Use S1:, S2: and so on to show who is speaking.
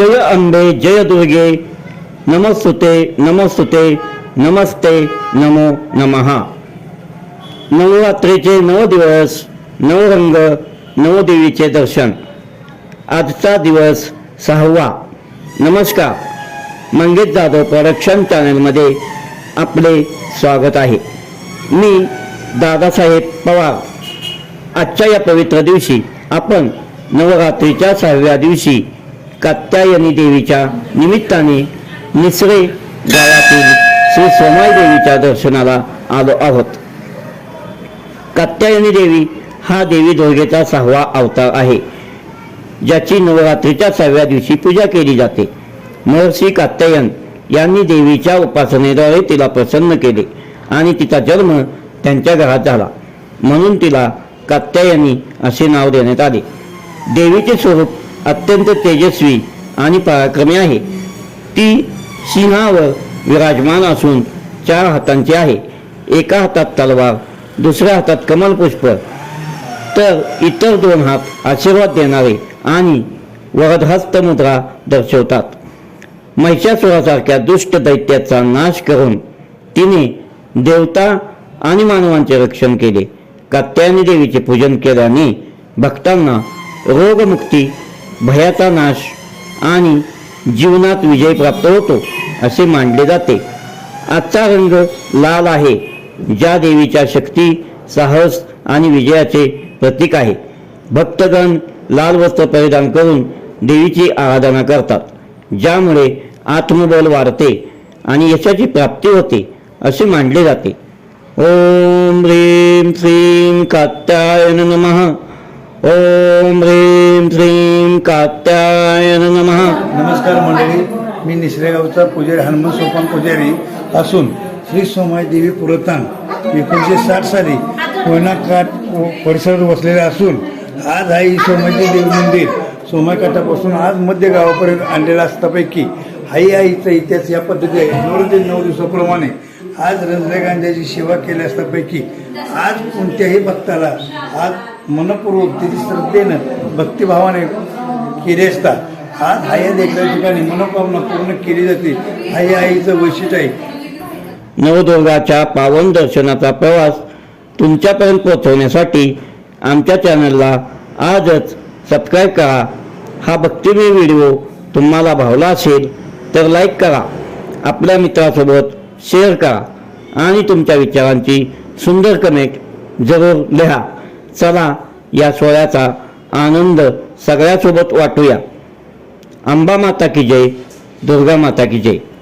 S1: जय अंबे जय दुर्गे नमस्तुते नमस्तुते नमस्ते नमो नमः. नवरात्रीचे नऊ दिवस नवरंग नवदेवीचे दर्शन. आजचा दिवस सहावा. नमस्कार. मंगेश जाधव प्रोडक्शन चॅनलमध्ये आपले स्वागत आहे. मी दादासाहेब पवार. आजच्या या पवित्र दिवशी आपण नवरात्रीच्या सहाव्या दिवशी कात्यायनी देवीच्या निमित्ताने निसरे गावातील श्री सोमाई देवीच्या दर्शनाला आलो आहोत. कात्यायनी देवी हा देवी दुर्गेचा सहावा अवतार आहे ज्याची नवरात्रीच्या सहाव्या दिवशी पूजा केली जाते. महर्षी कात्यायन यांनी देवीच्या उपासनेद्वारे तिला प्रसन्न केले आणि तिचा जन्म त्यांच्या घरात झाला. म्हणून तिला कात्यायनी असे नाव देण्यात आले. देवीचे स्वरूप अत्यंत तेजस्वी आणि पराक्रमी आहे. ती सिंहावर विराजमान असून चार हातांची आहे. एका हातात तलवार दुसऱ्या हातात कमलपुष्प तर इतर दोन हात आशीर्वाद देणारे आणि वरदहस्त मुद्रा दर्शवतात. महिषासुरासारख्या दुष्ट दैत्याचा नाश करून तिने देवता आणि मानवांचे रक्षण केले. कात्यायनी देवीचे पूजन केल्याने भक्तांना रोगमुक्ती भयाचा नाश आणि जीवनात विजय प्राप्त होतो असे मानले जाते. आजचा रंग लाल आहे ज्या देवीच्या शक्ती साहस आणि विजयाचे प्रतीक आहे. भक्तगण लाल वस्त्र परिधान करून देवीची आराधना करतात ज्यामुळे आत्मबल वाढते आणि यशाची प्राप्ती होते असे मानले जाते. ओम ह्रीं श्रीं कात्यायन नमः. ओम ह्रीम श्रीम कात्यायन नम.
S2: नमस्कार मंडळी मी निसरेगावचा पुजारी हनुमान सोपान पुजारी असून श्री सोमाई देवी पुरतान एकोणीसशे साठ साली कोयना काठ परिसरात वसलेले असून आज हा ही सोमाईचे देवी मंदिर सोमायकाठापासून आज मध्य गावापर्यंत आणलेला असतापैकी हाई आईचा इतिहास या पद्धती आहे नऊ ते नऊ दिवसाप्रमाणे आज रंजगांजाची सेवा केली असतापैकी आज कोणत्याही भक्ताला आज मनपूर्वक तिची श्रद्धेनं भक्तिभावाने केले असता आज हाय या देखील ठिकाणी मनोकामना पूर्ण केली जाते. हाय आईचं वैशिष्ट्य आहे.
S1: नवदुर्गाच्या पावन दर्शनाचा प्रवास तुमच्यापर्यंत पोहोचवण्यासाठी आमच्या चॅनलला आजच सबस्क्राईब करा. हा भक्तिमय व्हिडिओ तुम्हाला भावला असेल तर लाईक करा. आपल्या मित्रासोबत शेअर करा आणि तुमच्या विचारांची सुंदर कमेंट जरूर लिहा. चला या सोहळ्याचा आनंद सगळ्यासोबत वाटूया. अंबा माता की जय दुर्गा माता की जय.